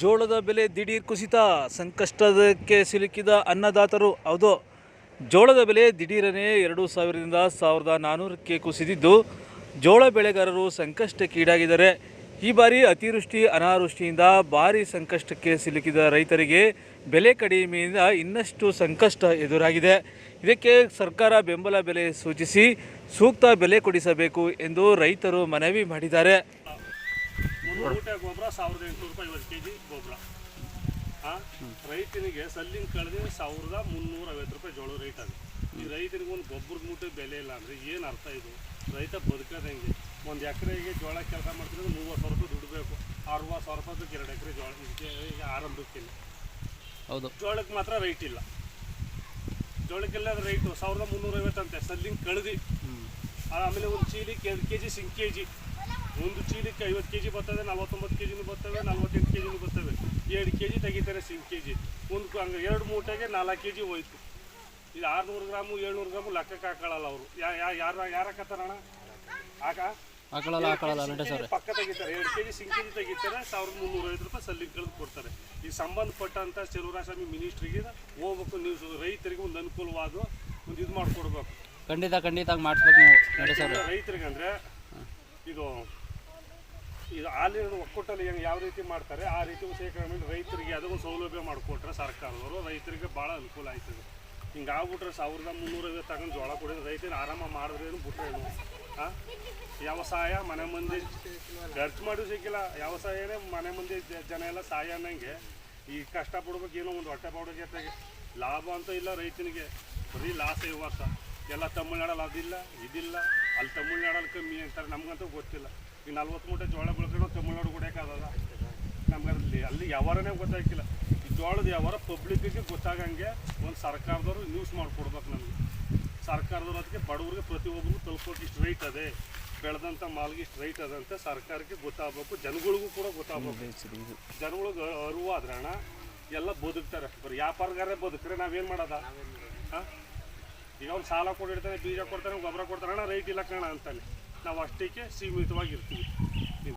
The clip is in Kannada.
ಜೋಳದ ಬೆಲೆ ದಿಢೀರ್ ಕುಸಿತ ಸಂಕಷ್ಟಕ್ಕೆ ಸಿಲುಕಿದ ಅನ್ನದಾತರು ಹೌದು. ಜೋಳದ ಬೆಲೆ ದಿಢೀರನೇ ಎರಡು ಸಾವಿರದಿಂದ ಸಾವಿರದ ನಾನ್ನೂರಕ್ಕೆ ಕುಸಿದಿದ್ದು, ಜೋಳ ಬೆಳೆಗಾರರು ಸಂಕಷ್ಟಕ್ಕೀಡಾಗಿದ್ದಾರೆ ಈ ಬಾರಿ ಅತಿವೃಷ್ಟಿ, ಅನಾವೃಷ್ಟಿಯಿಂದ ಭಾರಿ ಸಂಕಷ್ಟಕ್ಕೆ ಸಿಲುಕಿದ ರೈತರಿಗೆ ಬೆಲೆ ಕಡಿಮೆಯಿಂದ ಇನ್ನಷ್ಟು ಸಂಕಷ್ಟ ಎದುರಾಗಿದೆ. ಇದಕ್ಕೆ ಸರ್ಕಾರ ಬೆಂಬಲ ಬೆಲೆ ಸೂಚಿಸಿ ಸೂಕ್ತ ಬೆಲೆ ಕೊಡಿಸಬೇಕು ಎಂದು ರೈತರು ಮನವಿ ಮಾಡಿದ್ದಾರೆ. ಮೂಟೆ ಗೊಬ್ಬರ ಸಾವಿರದ ಎಂಟುನೂರು ರೂಪಾಯಿ ಐವತ್ತು ಕೆ ಜಿ ಗೊಬ್ಬರ. ಹಾಂ ರೈತನಿಗೆ ಸಲ್ಲಿಂಗ್ ಕಳೆದು ಸಾವಿರದ ಮುನ್ನೂರ ಐವತ್ತು ರೂಪಾಯಿ ಜೋಳ ರೇಟ್ ಅದು. ಈ ರೈತನಿಗೆ ಒಂದು ಗೊಬ್ಬರದ ಮೂಟೆ ಬೆಲೆ ಇಲ್ಲ ಅಂದರೆ ಏನು ಅರ್ಥ ಇದು? ರೈತ ಬದುಕೋದು ಹೆಂಗೆ? ಒಂದು ಎಕರೆಗೆ ಜೋಳ ಕೆಲಸ ಮಾಡ್ತಿದ್ರೆ ಮೂವತ್ತು ಸಾವಿರ ರೂಪಾಯಿ ದುಡ್ಬೇಕು ಅರವತ್ತು ಸಾವಿರ ರೂಪಾಯಿ ಎರಡು ಎಕರೆ ಜೋಳ. ಇದಕ್ಕೆ ಆರಂಭಕ್ಕಿಲ್ಲ. ಹೌದು. ಜೋಳಕ್ಕೆ ಮಾತ್ರ ರೈಟ್ ಇಲ್ಲ. ಜೋಳಕ್ಕೆಲ್ಲ ರೈಟು ಸಾವಿರದ ಮುನ್ನೂರ ಐವತ್ತಂತೆ. ಸಲ್ಲಿಂಗ್ ಕಳೆದು. ಆಮೇಲೆ ಒಂದು ಎರಡು ಕೆ ಜಿ ಸಿಂಗ್ ಕೆ ಜಿ ಒಂದು ಚೀಲಕ್ಕೆ ಐವತ್ತು ಕೆ ಜಿ ಬರ್ತದೆ ನಲ್ವತ್ತೊಂಬತ್ತು ಕೆ ಜಿನೂ ಬರ್ತವೆ ನಲ್ವತ್ತೆಂಟು ಕೆ ಜಿನೂ ಬರ್ತವೆ. ಎರಡು ಕೆ ಜಿ ತೆಗಿತಾರೆ ಸಿಂಗ್ ಕೆ ಜಿ ಒಂದು ಹಂಗೆ ಎರಡು ಮೂಟೆಗೆ ನಾಲ್ಕು ಕೆ ಜಿ ಹೋಯ್ತು. ಇದು ಆರುನೂರು ಗ್ರಾಮು ಏಳ್ನೂರು ಗ್ರಾಮು ಲೆಕ್ಕಕ್ಕೆ ಹಾಕೊಳ್ಳಲ್ಲ ಅವರು. ಯಾ ಯಾರು ಯಾರು ಹಾಕತ್ತಾರಣ ಆಗ ಪಕ್ಕ ತೆಗಿತಾರೆ ಎರಡು ಕೆ ಜಿ ಸಿಂಗ್ ಕೆ ಜಿ ತೆಗಿತಾರೆ. ಸಾವಿರದ ಮುನ್ನೂರ ಐವತ್ತು ರೂಪಾಯಿ ಸಲ್ಲಿಗೆ ಕಳೆದು ಕೊಡ್ತಾರೆ. ಈ ಸಂಬಂಧಪಟ್ಟಂಥ ಚೆಲುವರಾಸ್ವಾಮಿ ಮಿನಿಸ್ಟ್ರಿಗೆ ಹೋಗ್ಬೇಕು ನೀವು ರೈತರಿಗೆ ಒಂದು ಅನುಕೂಲವಾದ ಒಂದು ಇದು ಮಾಡಿಕೊಡ್ಬೇಕು. ಖಂಡಿತ ಖಂಡಿತ ಮಾಡಿಸ್ಬೇಕು ನೀವು, ನಡೆ ರೈತರಿಗೆ ಅಂದ್ರೆ ಇದು ಇದು ಹಾಲಿನ ಒಕ್ಕೂಟಲ್ಲಿ ಹೆಂಗೆ ಯಾವ ರೀತಿ ಮಾಡ್ತಾರೆ, ಆ ರೀತಿ ಶೇಖರಣೆ ರೈತರಿಗೆ ಅದಕ್ಕೂ ಸೌಲಭ್ಯ ಮಾಡಿಕೊಟ್ರೆ ಸರ್ಕಾರದವರು ರೈತರಿಗೆ ಭಾಳ ಅನುಕೂಲ ಆಯ್ತದೆ. ಹಿಂಗೆ ಆಗ್ಬಿಟ್ರೆ ಸಾವಿರದ ಮುನ್ನೂರೈವತ್ತು ತಗೊಂಡು ಜೋಳ ಕೊಡಿದ್ರೆ ರೈತನ ಆರಾಮ ಮಾಡಿದ್ರೇನು ಬಿಟ್ರೇನು ಹಾಂ ವ್ಯವಸಾಯ ಮನೆ ಮಂದಿ ಖರ್ಚು ಮಾಡೋ ಸಿಕ್ಕಿಲ್ಲ. ವ್ಯವಸಾಯನೇ ಮನೆ ಮಂದಿ ಜನ ಎಲ್ಲ ಸಹಾಯ ಅನ್ನಂಗೆ. ಈ ಕಷ್ಟಪಡ್ಬೇಕು ಏನೋ ಒಂದು ಹೊಟ್ಟೆ ಪಾಡೋ ಜೊತೆಗೆ ಲಾಭ ಅಂತ ಇಲ್ಲ ರೈತನಿಗೆ. ಬರೀ ಲಾಸ್ ಇವತ್ತ ಎಲ್ಲ ತಮಿಳ್ನಾಡಲ್ಲಿ ಅದಿಲ್ಲ, ಇದಿಲ್ಲ. ಅಲ್ಲಿ ತಮಿಳ್ನಾಡಲ್ಲಿ ಕಮ್ಮಿ ಅಂತಾರೆ, ನಮ್ಗಂತೂ ಗೊತ್ತಿಲ್ಲ. ಈಗ ನಲ್ವತ್ತು ಮೂಟೆ ಜೋಳ ಬೆಳ್ಕೊಂಡು ತಮಿಳ್ನಾಡು ಕೊಡೋಕ್ಕಾಗದ ನಮ್ಗೆ ಅಲ್ಲಿ ಅಲ್ಲಿ ಯಾವಾರನೇ ಗೊತ್ತಾಗಿಲ್ಲ ಈ ಜೋಳದ ಯಾವಾರ ಪಬ್ಲಿಕ್ಕಿಗೆ ಗೊತ್ತಾಗಂಗೆ ಒಂದು ಸರ್ಕಾರದವರು ನ್ಯೂಸ್ ಮಾಡಿಕೊಡ್ಬೇಕು ನಮಗೆ. ಸರ್ಕಾರದವ್ರು ಅದಕ್ಕೆ ಬಡವ್ರಿಗೆ ಪ್ರತಿಯೊಬ್ಬರಿಗೂ ತಲುಪೋಕೆ ಇಷ್ಟು ರೈಟ್ ಅದೇ. ಬೆಳೆದಂಥ ಮಾಲ್ಗೆ ಇಷ್ಟು ರೈಟ್ ಅದ ಅಂತ ಸರ್ಕಾರಕ್ಕೆ ಗೊತ್ತಾಗಬೇಕು. ಜನಗಳಿಗೂ ಕೂಡ ಗೊತ್ತಾಗಬೇಕು. ಜನಗಳಿಗೆ ಅರಿವು ಆದ್ರೆ ಅಣ್ಣ. ಎಲ್ಲ ಬದುಕ್ತಾರೆ. ಬರೀ ವ್ಯಾಪಾರಗಾರೇ ಬದುಕ್ರೆ ನಾವೇನು ಮಾಡೋದ? ಹಾಂ? ಈಗ ಅವ್ನು ಸಾಲ ಕೊಡಿರ್ತಾನೆ ಬೀಜ ಕೊಡ್ತಾನೆ ಗೊಬ್ಬರ ಕೊಡ್ತಾನೆ ಅಣ್ಣ ರೈಟ್ ಇಲ್ಲ ಕಣ ಅಂತಾನೆ ನಾವು ಅಷ್ಟಕ್ಕೆ ಸೀಮಿತವಾಗಿರ್ತೀವಿ.